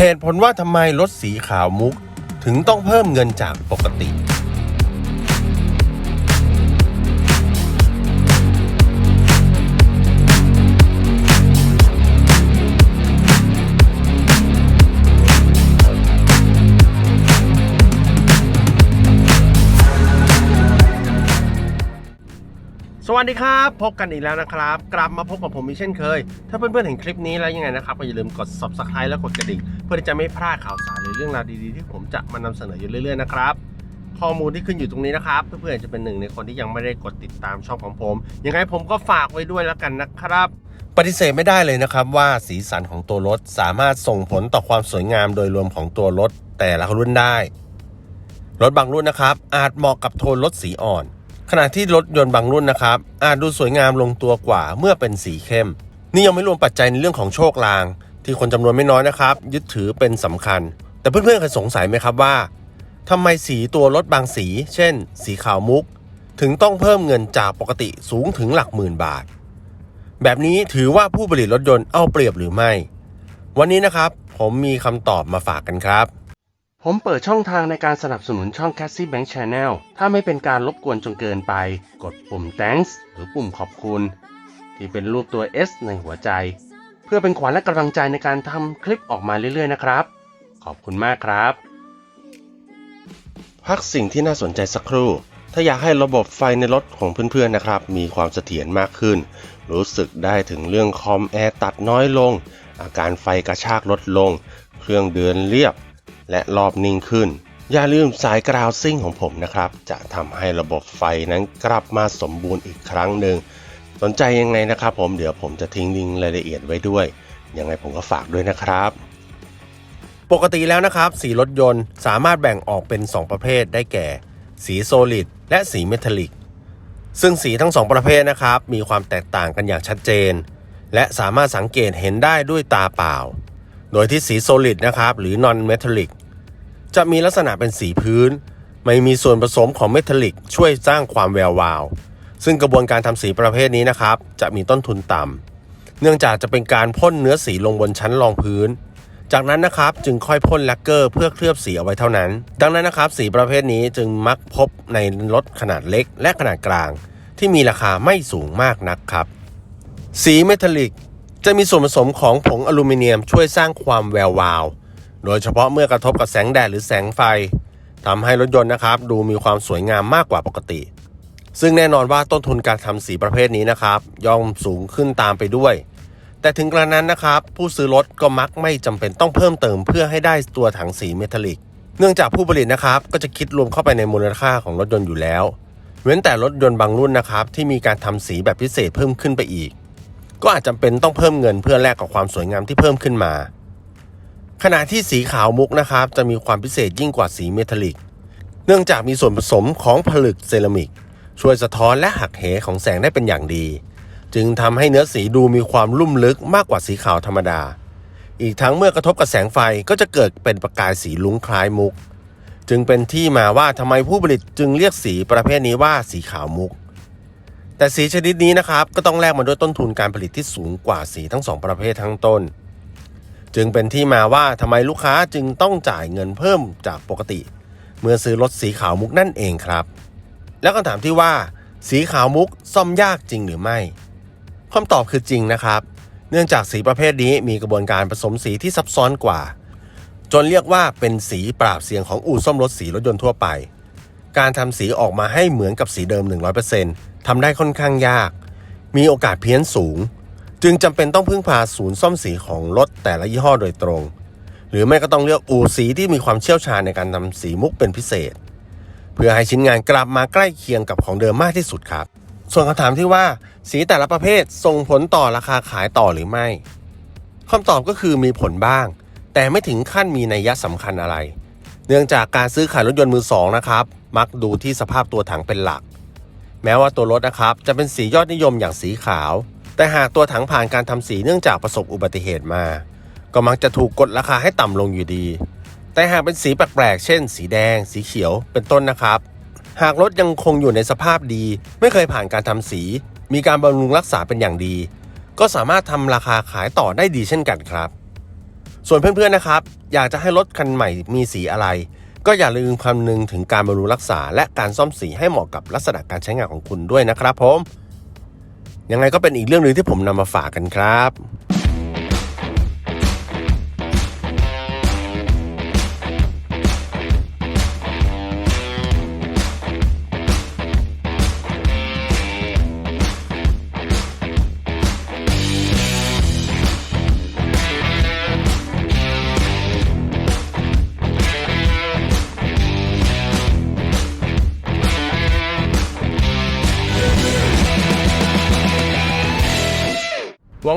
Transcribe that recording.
เหตุผลว่าทำไมรถสีขาวมุกถึงต้องเพิ่มเงินจากปกติ สวัสดีครับ พบกันอีกแล้วนะครับ กลับมาพบกับผมอีกเช่นเคย ถ้าเพื่อนๆเห็นคลิปนี้แล้วยังไงนะครับก็อย่าลืมกด subscribe และกดกระดิ่ง เพื่อที่จะไม่พลาดข่าวสารหรือเรื่องราวดีๆ ที่ผมจะมานำเสนออยู่เรื่อยๆนะครับข้อมูลที่ขึ้นอยู่ตรงนี้นะครับ เพื่อนๆจะเป็นหนึ่งในคนที่ยังไม่ได้กดติดตามช่องของผมยังไงผมก็ฝากไว้ด้วยแล้วกันนะครับ ปฏิเสธไม่ได้เลยนะครับว่าสีสันของตัวรถสามารถส่งผลต่อความสวยงามโดยรวมของตัวรถแต่ละรุ่นได้รถบางรุ่นนะครับอาจเหมาะกับโทนรถสีอ่อน ขณะที่รถยนต์บางรุ่นนะครับอาจดูสวยงามลงตัวกว่าเมื่อเป็นสีเข้ม นี่ยังไม่รวมปัจจัยในเรื่องของโชคลาง ที่คนจำนวนไม่น้อยนะครับ ยึดถือเป็นสำคัญ แต่เพื่อนๆเคยสงสัยไหมครับว่าทำไมสีตัวรถบางสี เช่น สีขาวมุก ถึงต้องเพิ่มเงินจากปกติสูงถึงหลักหมื่นบาท แบบนี้ถือว่าผู้ผลิตรถยนต์เอาเปรียบหรือไม่ วันนี้นะครับ ผมมีคำตอบมาฝากกันครับ ผมเปิดช่องทางในการสนับสนุนช่อง Cassie Bank Channel ถ้าไม่เป็นการรบกวนจนเกินไป กดปุ่ม thanks หรือปุ่มขอบคุณ ที่เป็นรูปตัว S ในหัวใจ เพื่อเป็นขวัญและกำลังใจในการทำคลิปออกมาเรื่อยๆนะครับ ขอบคุณมากครับ พักสิ่งที่น่าสนใจสักครู่ ถ้าอยากให้ระบบไฟในรถของเพื่อนๆนะครับ มีความเสถียรมากขึ้น รู้สึกได้ถึงเรื่องคอมแอร์ตัดน้อยลง อาการไฟกระชากลดลง เครื่องเดินเรียบ และรอบนิ่งขึ้น อย่าลืมสายกราวซิ่งของผมนะครับ จะทำให้ระบบไฟนั้นกลับมาสมบูรณ์อีกครั้งหนึ่ง สนใจยังไงนะครับผมเดี๋ยวผมจะทิ้งลิงก์รายละเอียดไว้ด้วย ยังไงผมก็ฝากด้วยนะครับ ปกติแล้วนะครับ สีรถยนต์สามารถแบ่งออกเป็น 2 ประเภทได้แก่ สีโซลิดและสีเมทัลลิกซึ่งสีทั้งสองประเภทนะครับ มีความแตกต่างกันอย่างชัดเจน และสามารถสังเกตเห็นได้ด้วยตาเปล่า โดยที่สีโซลิดนะครับ หรือ non metallic จะมีลักษณะเป็นสีพื้น ไม่มีส่วนผสมของเมทัลลิกช่วยสร้างความแวววาว ซึ่งกระบวนการทำสีประเภทนี้นะครับ จะมีต้นทุนต่ำเนื่องจากจะเป็นการพ่นเนื้อสีลงบนชั้นรองพื้น จากนั้นนะครับจึงค่อยพ่นแลกเกอร์เพื่อเคลือบสีเอาไว้เท่านั้น ดังนั้นนะครับสีประเภทนี้จึงมักพบในรถขนาดเล็ก และขนาดกลาง ที่มีราคาไม่สูงมากนักครับ สีเมทัลลิกจะมีส่วนผสมของผงอลูมิเนียมช่วยสร้างความแวววาว โดยเฉพาะเมื่อกระทบกับแสงแดดหรือแสงไฟทำให้รถยนต์นะครับ ดูมีความสวยงามมากกว่าปกติ ซึ่งแน่นอนว่าต้นทุนการทำสีประเภทนี้นะครับ ย่อมสูงขึ้นตามไปด้วย แต่ถึงกระนั้นนะครับ ผู้ซื้อรถก็มักไม่จำเป็นต้องเพิ่มเติมเพื่อให้ได้ตัวถังสีเมทัลลิก เนื่องจากผู้ผลิตนะครับก็จะคิดรวมเข้าไปในมูลค่าของรถยนต์อยู่แล้ว เว้นแต่รถยนต์บางรุ่นนะครับที่มีการทำสีแบบพิเศษเพิ่มขึ้นไปอีก ก็อาจจำเป็นต้องเพิ่มเงินเพื่อแลกกับความสวยงามที่เพิ่มขึ้นมา ขณะที่สีขาวมุกนะครับ จะมีความพิเศษยิ่งกว่าสีเมทัลลิก เนื่องจากมีส่วนผสมของผลึกเซรามิก ช่วยสะท้อนและหักเหของแสงได้เป็นอย่างดี จึงทำให้เนื้อสีดูมีความลุ่มลึกมากกว่าสีขาวธรรมดา อีกทั้งเมื่อกระทบกับแสงไฟก็จะเกิดเป็นประกายสีลุ้งคล้ายมุก จึงเป็นที่มาว่าทำไมผู้ผลิตจึงเรียกสีประเภทนี้ว่าสีขาวมุก แต่สีชนิดนี้นะครับก็ต้องแลกมาด้วยต้นทุนการผลิตที่สูงกว่าสีทั้งสองประเภททั้งต้น จึงเป็นที่มาว่าทำไมลูกค้าจึงต้องจ่ายเงินเพิ่มจากปกติ เมื่อซื้อรถสีขาวมุกนั่นเองครับ แล้วคำถามที่ว่า สีขาวมุกซ่อมยากจริงหรือไม่คำตอบคือจริงนะครับ เนื่องจากสีประเภทนี้มีกระบวนการผสมสีที่ซับซ้อนกว่า จนเรียกว่าเป็นสีปราบเสียงของอู่ซ่อมรถสีรถยนต์ทั่วไป การทำสีออกมาให้เหมือนกับสีเดิม 100%ทำได้ค่อนข้างยาก มีโอกาสเพี้ยนสูง จึงจำเป็นต้องพึ่งพาศูนย์ซ่อมสีของรถแต่ละยี่ห้อโดยตรง หรือไม่ก็ต้องเลือกอู่สีที่มีความเชี่ยวชาญในการทำสีมุกเป็นพิเศษ เพื่อให้ชิ้นงานกลับมาใกล้เคียงกับของเดิมมากที่สุดครับ ส่วนคำถามที่ว่าสีแต่ละประเภทส่งผลต่อราคาขายต่อหรือไม่คำตอบก็คือมีผลบ้าง แต่ไม่ถึงขั้นมีนัยยะสำคัญอะไร เนื่องจากการซื้อขายรถยนต์มือสองนะครับ มักดูที่สภาพตัวถังเป็นหลัก แม้ว่าตัวรถนะครับจะเป็นสียอดนิยมอย่างสีขาว แต่หากตัวถังผ่านการทำสีเนื่องจากประสบอุบัติเหตุมา ก็มักจะถูกกดราคาให้ต่ำลงอยู่ดี แต่หากเป็นสีแปลกๆ เช่น สีแดง สีเขียว เป็นต้นนะครับ หากรถยังคงอยู่ในสภาพดี ไม่เคยผ่านการทำสี มีการบำรุงรักษาเป็นอย่างดี ก็สามารถทำราคาขายต่อได้ดีเช่นกันครับ ส่วนเพื่อนๆนะครับ อยากจะให้รถคันใหม่มีสีอะไร ก็อย่าลืมคำนึงถึงการบำรุงรักษา และการซ่อมสีให้เหมาะกับลักษณะการใช้งานของคุณด้วยนะครับผม ยังไงก็เป็นอีกเรื่องหนึ่งที่ผมนำมาฝากกันครับ